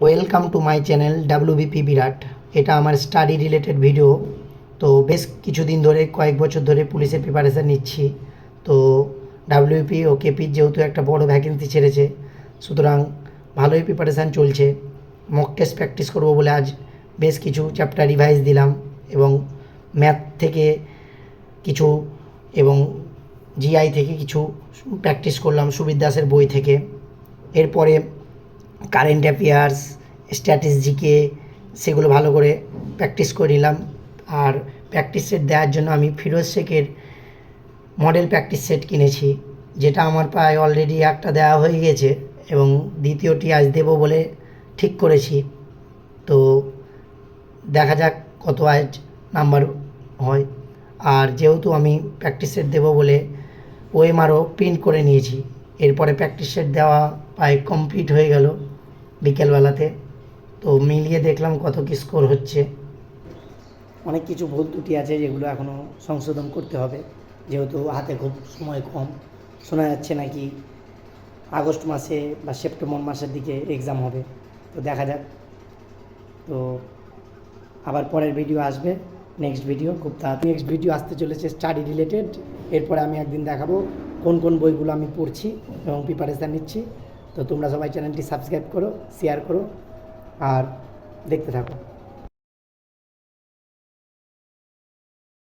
Welcome to my channel WBP বিরাট এটা আমার study related video তো বেশ কিছুদিন ধরে, কয়েক বছর ধরে পুলিশের প্রিপারেশান নিচ্ছি। তো ডাব্লিউপি ও কেপির যেহেতু একটা বড় ভ্যাকেন্সি ছেড়েছে, সুতরাং ভালোই প্রিপারেশান চলছে। মক টেস্ট প্র্যাকটিস করব বলে আজ বেশ কিছু চ্যাপ্টার রিভাইজ দিলাম এবং ম্যাথ থেকে কিছু এবং জিআই থেকে কিছু প্র্যাকটিস করলাম সুবির দাসের বই থেকে। এরপরে কারেন্ট অ্যাফেয়ার্স স্ট্র্যাটেজিকে সেগুলো ভালো করে প্র্যাকটিস করে নিলাম। আর প্র্যাকটিস সেট দেওয়ার জন্য আমি ফিরোজ শেখের মডেল প্র্যাকটিস সেট কিনেছি, যেটা আমার প্রায় অলরেডি একটা দেওয়া হয়ে গেছে এবং দ্বিতীয়টি আজ দেবো বলে ঠিক করেছি। তো দেখা যাক কত আজ নাম্বার হয়। আর যেহেতু আমি প্র্যাকটিস সেট দেবো বলে ওএমআরও প্রিন্ট করে নিয়েছি, এরপরে প্র্যাকটিস সেট দেওয়া প্রায় কমপ্লিট হয়ে গেল। বিকেলবেলাতে। তো মিলিয়ে দেখলাম কত কী স্কোর হচ্ছে। অনেক কিছু ভুল ত্রুটি আছে যেগুলো এখনও সংশোধন করতে হবে। যেহেতু হাতে খুব সময় কম। শোনা যাচ্ছে নাকি আগস্ট মাসে বা সেপ্টেম্বর মাসের দিকে এক্সাম হবে। তো দেখা যাক। তো আবার পরের ভিডিও আসবে। নেক্সট ভিডিও খুব তাড়াতাড়ি। নেক্সট ভিডিও আসতে চলেছে স্টাডি রিলেটেড এরপরে আমি একদিন দেখাবো কোন কোন বইগুলো আমি পড়ছি এবং প্রিপারেশান নিচ্ছি। তো তোমরা সবাই চ্যানেলটি সাবস্ক্রাইব করো শেয়ার করো আর দেখতে থাকো।